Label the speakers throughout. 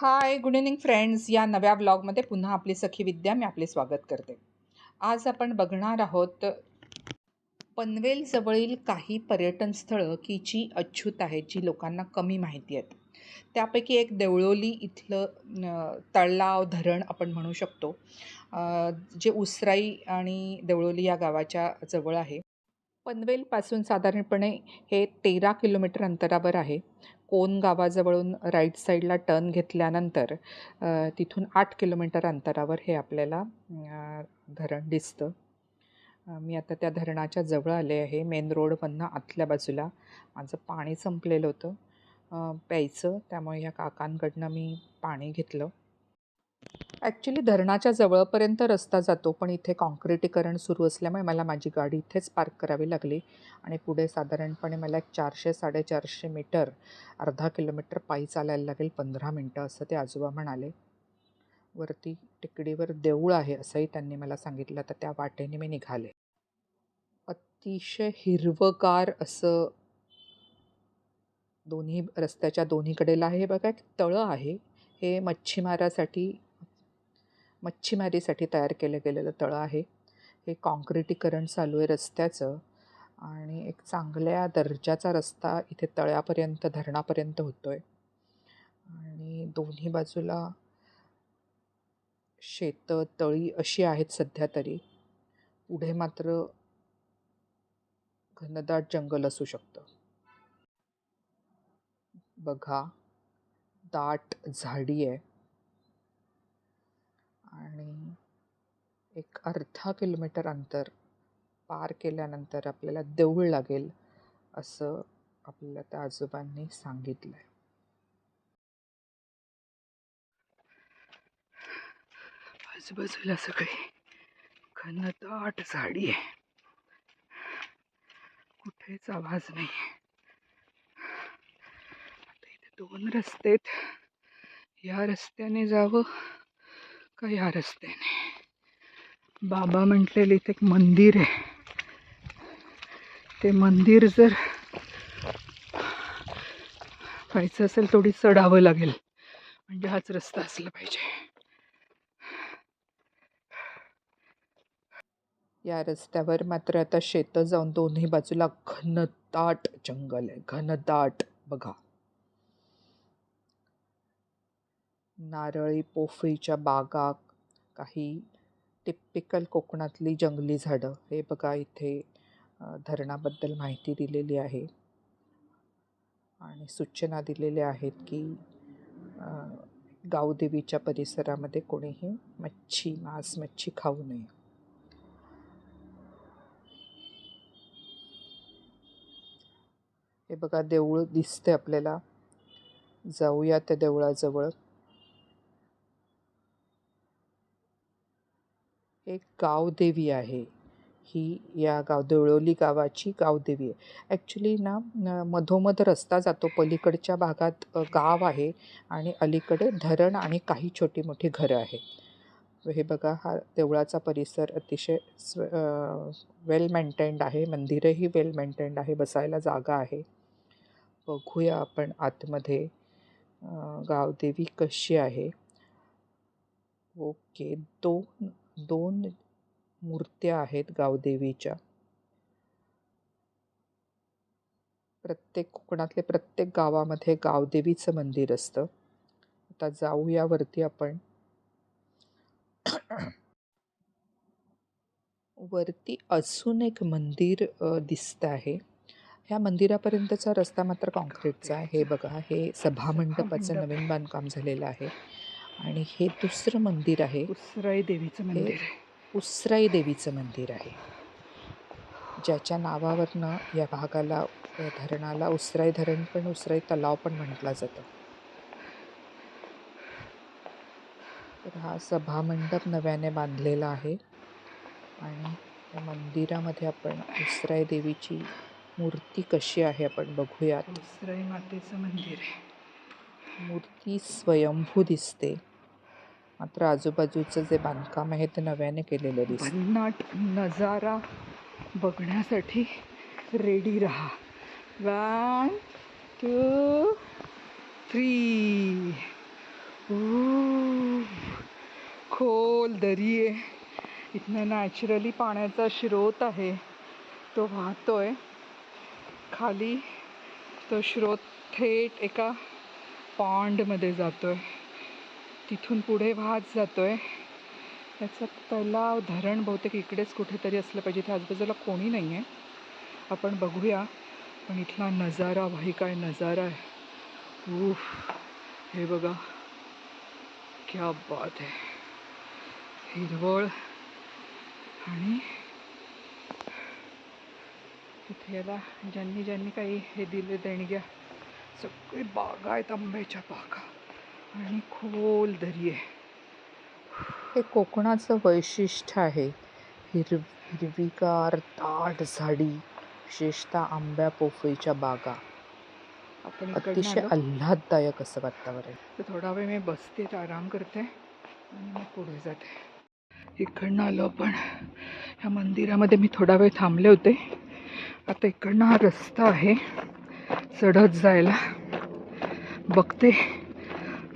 Speaker 1: Hi good evening friends. या नव्या ब्लॉगमध्ये पुन्हा आपली सखी विद्या. मी आपले स्वागत करते. आज आपण बघणार आहोत पनवेलजवळील काही पर्यटन स्थळं की जी अच्छूत आहेत जी लोकांना कमी माहिती आहेत. त्यापैकी एक देवळोली इथलं तळलाव धरण आपण म्हणू शकतो. जे उसराई आणि देवळोली या गावाच्या जवळ आहे. पनवेलपासून साधारणपणे हे तेरा किलोमीटर अंतरावर आहे. कोन गावाजवळून राईट साईडला टर्न घेतल्यानंतर तिथून आठ किलोमीटर अंतरावर हे आपल्याला धरण दिसतं. मी आता त्या धरणाच्या जवळ आले आहे. मेन रोडमधनं आतल्या बाजूला माझं पाणी संपलेलं होतं. प्यायचं त्यामुळे ह्या काकांकडनं मी पाणी घेतलं. ॲक्च्युली धरणाच्या जवळपर्यंत रस्ता जातो पण इथे काँक्रिटीकरण सुरू असल्यामुळे मला माझी गाडी इथेच पार्क करावी लागली. आणि पुढे साधारणपणे मला एक चारशे साडेचारशे मीटर अर्धा किलोमीटर पायी चालायला लागेल पंधरा मिनटं असं ते आजोबा म्हणाले. वरती टेकडीवर देऊळ आहे असंही त्यांनी मला सांगितलं. तर त्या वाटेने मी निघाले. अतिशय हिरवगार असं दोन्ही रस्त्याच्या दोन्हीकडेला हे बघा एक तळं आहे. हे मच्छीमारासाठी मच्छीमारीसाठी तयार केलं गेलेलं तळं आहे. हे काँक्रिटीकरण चालू आहे रस्त्याचं आणि एक चांगल्या दर्जाचा रस्ता इथे तळ्यापर्यंत धरणापर्यंत होतो आहे आणि दोन्ही बाजूला शेतं तळी अशी आहेत सध्या तरी. पुढे मात्र घनदाट जंगल असू शकतं. बघा दाट झाडी आहे. आणि एक अर्धा किलोमीटर अंतर पार केल्यानंतर आपल्याला देऊळ लागेल असं आपल्याला त्या आजोबांनी सांगितलं आहे आजूबाजूला सगळी घनदाट झाडी आहे. कुठेच आवाज नाही. आता इथे दोन रस्ते आहेत. या रस्त्याने जावं का या रस्त्याने बाबा म्हटलेलं इथे एक मंदिर आहे. ते मंदिर जर व्हायचं असेल थोडी चढावं लागेल. म्हणजे हाच रस्ता असला पाहिजे. या रस्त्यावर मात्र आता शेतं जाऊन दोन्ही बाजूला घनदाट जंगल आहे. घनदाट. बघा. नारळी पोफळीच्या बागा काही टिपिकल कोकणातली जंगली झाडं. हे बघा इथे धरणाबद्दल माहिती दिलेली आहे. आणि सूचना दिलेल्या आहेत की गावदेवीच्या परिसरामध्ये कोणीही मच्छी मांस मच्छी खाऊ नये. हे बघा देऊळ दिसते आपल्याला. जाऊया त्या देवळाजवळ. एक गावदेवी आहे. ही या गाव देवळोली गावाची गावदेवी आहे. ॲक्च्युली ना मधोमध रस्ता जातो. पलीकडच्या भागात गाव आहे आणि अलीकडे धरण आणि काही छोटी मोठी घरं आहेत. हे बघा हा देवळाचा परिसर अतिशय स्व वेल मेंटेन्ड आहे. मंदिरही वेल मेंटेन्ड आहे. बसायला जागा आहे. बघूया आपण आतमध्ये गावदेवी कशी आहे. ओके दोन दोन मूर्त्या आहेत गावदेवीच्या. प्रत्येक कोकणातले प्रत्येक गावामध्ये गावदेवीचं मंदिर असतं. आता जाऊया वरती आपण. वरती अजून एक मंदिर दिसतं आहे. ह्या मंदिरापर्यंतचा रस्ता मात्र कॉन्क्रीटचा आहे. हे बघा हे सभामंडपाचं
Speaker 2: सभामंडप.
Speaker 1: नवीन बांधकाम झालेलं आहे. आणि हे दुसरं मंदिर आहे.
Speaker 2: उसराई देवीचं मंदिर आहे.
Speaker 1: उसराई देवीचं मंदिर आहे. ज्याच्या नावावरनं या भागाला या धरणाला उसराई धरण पण उसराई तलाव पण म्हटला जातं. तर हा सभामंडप नव्याने बांधलेला आहे आणि या मंदिरामध्ये आपण उसराई देवीची मूर्ती कशी आहे आपण बघूयात.
Speaker 2: उसराई मातेचं मंदिर आहे.
Speaker 1: मूर्ती स्वयंभू दिसते. मात्र आजूबाजूचं जे बांधकाम आहे ते नव्याने केलेलं दिसतं
Speaker 2: भन्नाट नजारा बघण्यासाठी रेडी राहा. वन टू थ्री दरी आहे इथनं नॅचरली पाण्याचा स्रोत आहे. तो वाहतोय. खाली तो स्रोत थेट एका पॉन्डमध्ये जातो आहे तिथून पुढे वाहत जातो आहे त्याचा तलाव धरण बहुतेक इकडेच कुठेतरी असलं पाहिजे. इथे आजूबाजूला कोणी नाही आहे आपण बघूया. पण इथला नजारा भाई काय नजारा आहे. उफ हे बघा. क्या बात आहे. हिरवळ. आणि तिथे याला ज्यांनी ज्यांनी काही हे दिले देणग्या सगळे बागा आहेत आंब्याच्या बागा. आणि खोल दरी आहे.
Speaker 1: हे कोकणाचं वैशिष्ट्य आहे. हिर हिरवीगार दाट झाडी विशेषतः आंब्या पोफळीच्या बागा.
Speaker 2: आपण
Speaker 1: अतिशय
Speaker 2: आलो.
Speaker 1: आल्हाददायक असं वातावरण
Speaker 2: तर थोडा वेळ मी बसते तर आराम करते आणि मग पुढे जाते. इकडनं आलो आपण. ह्या मंदिरामध्ये मी थोडा वेळ थांबले होते. आता इकडनं हा रस्ता आहे चढत जायला. बघते.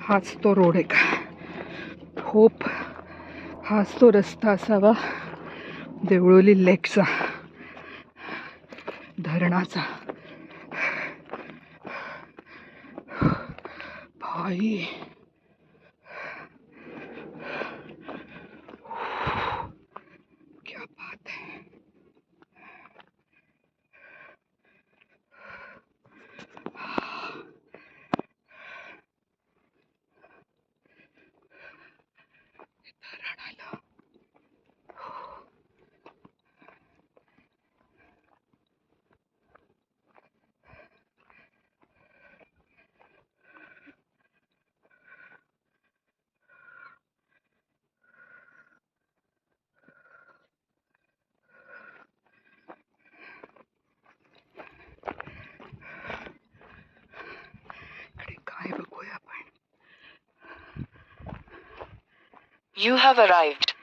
Speaker 2: हाच तो रोड आहे का? होप हाच तो रस्ता असावा देवळोली लेकचा धरणाचा. भाई.
Speaker 3: You have arrived.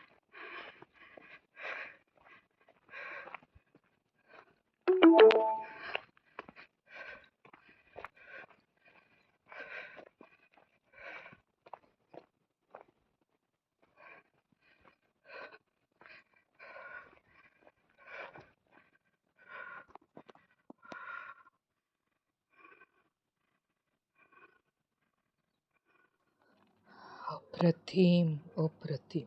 Speaker 1: अप्रतिम अप्रतिम.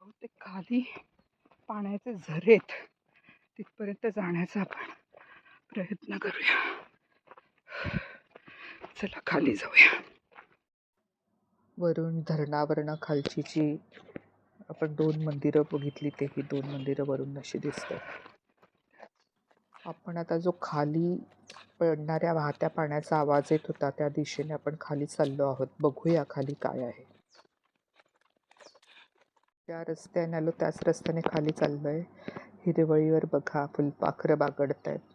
Speaker 2: बहुतेक खाली पाण्याचे झरेत तिथपर्यंत जाण्याचा आपण प्रयत्न करूया. चला खाली जाऊया.
Speaker 1: वरून धरणावरनं खालची जी आपण दोन मंदिरं बघितली ते ही दोन मंदिरं वरून अशी दिसतात. आपण आता जो खाली पडणाऱ्या वाहत्या पाण्याचा आवाज येत होता. त्या दिशेने आपण खाली चाललो आहोत. बघूया खाली काय आहे. त्या रस्त्याने आलो त्याच रस्त्याने खाली चाललोय. हिरवळीवर बघा फुलपाखरं बागडत आहेत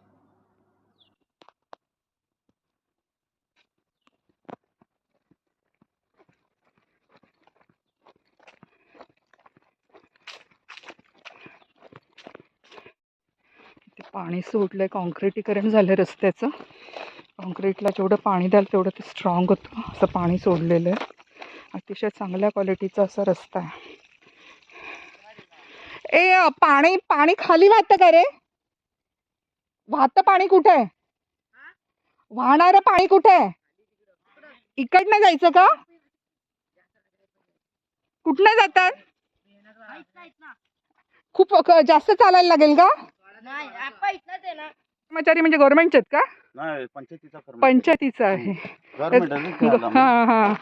Speaker 2: पाणी सोडलं आहे कॉन्क्रिटीकरण झालं रस्त्याचं. कॉन्क्रीटला जेवढं पाणी द्याल तेवढं ते स्ट्रॉंग होतं असं पाणी सोडलेलं आहे. अतिशय चांगल्या क्वालिटीचा असा रस्ता आहे. ए पाणी पाणी खाली वाहतं का रे? वाहतं पाणी कुठे? आहे वाहणारं पाणी कुठे? आहे इकडनं जायचं का? कुठनं जातात? खूप क- जास्त चालायला लागेल का?
Speaker 4: नाही आपण इथलंच आहे ना.
Speaker 2: कर्मचारी म्हणजे गव्हर्नमेंटचे आहेत का?
Speaker 5: नाही पंचायतीचा कर्मचारी.
Speaker 2: पंचायतीचं आहे.
Speaker 5: Government आहे ना ते आला.
Speaker 2: हा हा.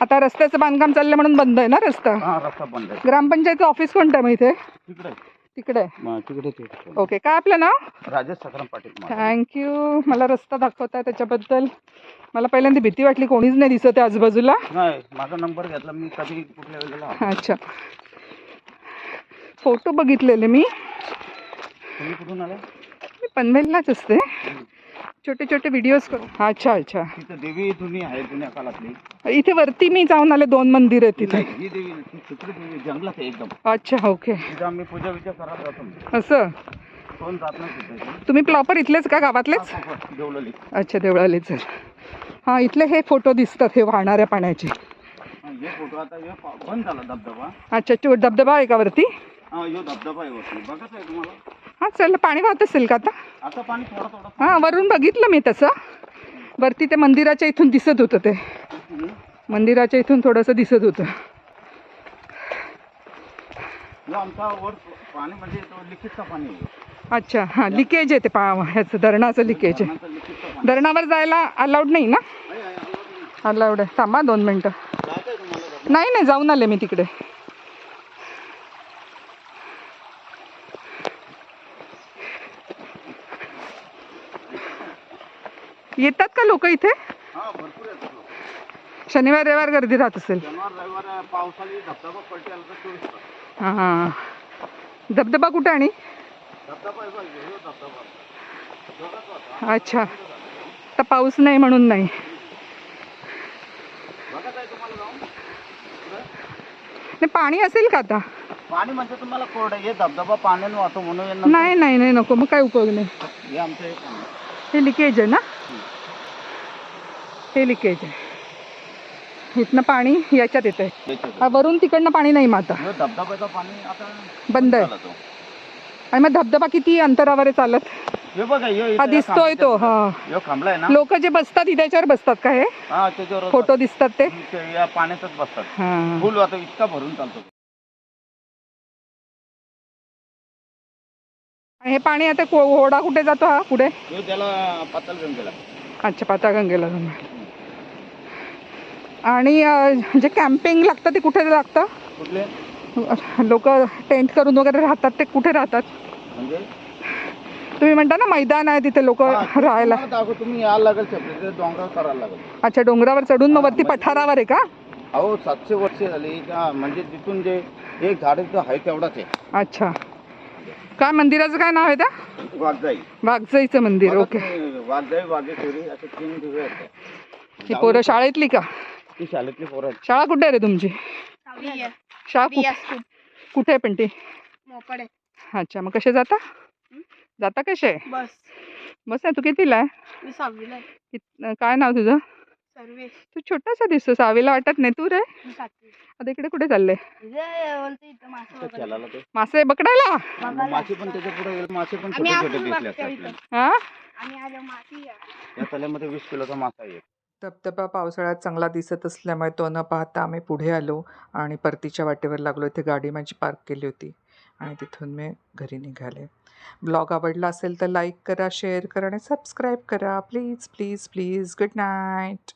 Speaker 2: आता रस्त्याचं बांधकाम चाललं म्हणून बंद आहे ना रस्ता?
Speaker 5: हा रस्ता बंद आहे.
Speaker 2: ग्रामपंचायत ऑफिस कोणतं आहे मग इथे?
Speaker 5: तिकडे.
Speaker 2: तिकडे.
Speaker 5: मग तिकडे ते.
Speaker 2: ओके काय आपलं नाव?
Speaker 5: राजेश सखाराम पाटील.
Speaker 2: थँक्यू मला रस्ता दाखवताय त्याच्याबद्दल. मला पहिल्यांदा भीती वाटली कोणीच नाही दिसत आहे आजूबाजूला.
Speaker 5: नाही माझा नंबर घेतला मी कधी कुठल्या वेळेला.
Speaker 2: अच्छा. फोटो बघितलेले मी.
Speaker 5: तुम्ही कुठून आला
Speaker 2: मी पनवेललाच असते. छोटे छोटे व्हिडिओज कर. अच्छा अच्छा.
Speaker 5: तिथं देवी आहे जुन्या काळातली
Speaker 2: इथे वरती मी जाऊन आले दोन मंदिर आहेत तिथे.
Speaker 5: नाही, ही देवी ती तिकडे देवी जंगलात आहे एकदम.
Speaker 2: अच्छा ओके.
Speaker 5: तिथं आम्ही पूजा विजा करत जातो.
Speaker 2: असं?
Speaker 5: कोण जात नाही तिथे.
Speaker 2: तुम्ही प्रॉपर इथलेच का गावातलेच?
Speaker 5: देवलेली
Speaker 2: अच्छा देवळालेच हां इथले हे फोटो दिसतात हे वाहणाऱ्या पाण्याचे.
Speaker 5: हे फोटो आता हे पा- बंद झाला धबधबा.
Speaker 2: अच्छा तो धबधबा आहे का वरती?
Speaker 5: हा ह्यो धबधबा आहे वरती. बघत आहे तुम्हाला?
Speaker 2: हां चल पाणी वाहत असेल का आता?
Speaker 5: आता पाणी थोडं थोडं.
Speaker 2: हां वरून बघितलं मी तसं. वरती ते मंदिराच्या इथून दिसत होतं ते.
Speaker 5: हम्म.
Speaker 2: मंदिराच्या इथून थोडंसं दिसत होतं.
Speaker 5: ह्यो आमचा वर पाणी म्हणजे तो लिखितचं पाणी आहे.
Speaker 2: अच्छा हां लिकेज आहे ते पा ह्याचं धरणाचं लिकेज आहे.
Speaker 5: धरणाचं लिखितचं पाणी.
Speaker 2: धरणावर जायला अलाउड नाही ना. अलाउड आहे. थांबा दोन मिनटं.
Speaker 5: तुम्हाला?
Speaker 2: नाही नाही जाऊन आले मी तिकडे. येतात का लोक इथे?
Speaker 5: हा.
Speaker 2: शनिवार रविवार गर्दी राहत असेल. हां हां. धबधबा कुठे आणि. अच्छा. तर पाऊस नाही म्हणून नाही. पाणी असेल का आता?
Speaker 5: पाणी म्हणजे तुम्हाला कोरडं हे धबधबा पाण्याने वाहतो म्हणून
Speaker 2: नाही नाही नको. मग काय उपयोग नाही.
Speaker 5: हे
Speaker 2: लिकेज आहे ना? हे लिकेज आहे. इथनं पाणी याच्यात येत आहे. वरून तिकडनं पाणी नाही
Speaker 5: ह्यो धबधब्याचं पाणी आता
Speaker 2: बंद आहे. आणि मग धबधबा किती अंतरावर आहे चालत?
Speaker 5: हे
Speaker 2: दिसतोय तो हा. लोक जे बसतात त्याच्यावर बसतात का हे?
Speaker 5: हा
Speaker 2: फोटो दिसतात ते?
Speaker 5: ते या पाण्यातच बसतात. फुल आता इतका भरून चालतो.
Speaker 2: हे पाणी आता को- ओढा कुठे जातो हा? पुढे?
Speaker 5: त्याला गंगेला.
Speaker 2: अच्छा पाताळगंगेला जाणार. आणि अं, जे कॅम्पिंग लागतं ते कुठे लागतं?
Speaker 5: कुठले?
Speaker 2: लोक टेंट करून वगैरे राहतात ते कुठे राहतात?
Speaker 5: म्हणजे?
Speaker 2: तुम्ही म्हणता ना मैदान आहे तिथे लोक
Speaker 5: हा, ते
Speaker 2: राहायला.
Speaker 5: तुम्हाला दाखव तुम्ही यायला लागेल डोंगरावर करायला लागेल.
Speaker 2: अच्छा डोंगरावर चढून मग वरती
Speaker 5: हा,
Speaker 2: पठारावर आहे का?
Speaker 5: अहो सातशे वर्षे झाली का म्हणजे तिथून जे एक झाड आहे तेवढाच आहे.
Speaker 2: अच्छा. काय मंदिराचं काय नाव आहे त्या?
Speaker 5: वाघजाई.
Speaker 2: वाघजाईचं मंदिर ओके.
Speaker 5: वाघजाई वाघेश्वरी असे तीन दिवे आहेत.
Speaker 2: ही पोरं शाळेतली का?
Speaker 5: ती शाळेतली पोरं आहेत.
Speaker 2: शाळा कुठे आहे रे तुमची? शाळा कु-
Speaker 4: रिया स्कूल
Speaker 2: कुठे आहे पण ती?
Speaker 4: मोकडे
Speaker 2: अच्छा मग कसे जाता? जाता कसे?
Speaker 4: बस.
Speaker 2: बस आहे तू कितीला आहे?
Speaker 4: मी सहावीला आहे.
Speaker 2: कित- काय नाव तुझं?
Speaker 4: सर्वेश
Speaker 2: तू छोटासा दिसतो सहावीला वाटत नाही. तू रे. आता इकडे कुठे चालले?
Speaker 4: मासे
Speaker 2: पकडायला.
Speaker 5: मासे पण त्याच्या पुढे मासे पण छोटे छोटे दिसले.
Speaker 2: हा.
Speaker 5: या तल्यामध्ये वीस किलोचा मासा आहे
Speaker 1: धबधबा पावसाळ्यात चांगला दिसत असल्यामुळे तो न पाहता आम्ही पुढे आलो आणि परतीच्या वाटेवर लागलो. इथे गाडी माझी पार्क केली होती आणि तिथून मी घरी निघाले. ब्लॉग आवडला असेल तर लाईक करा शेअर करा आणि सबस्क्राईब करा. Please please please. Good night.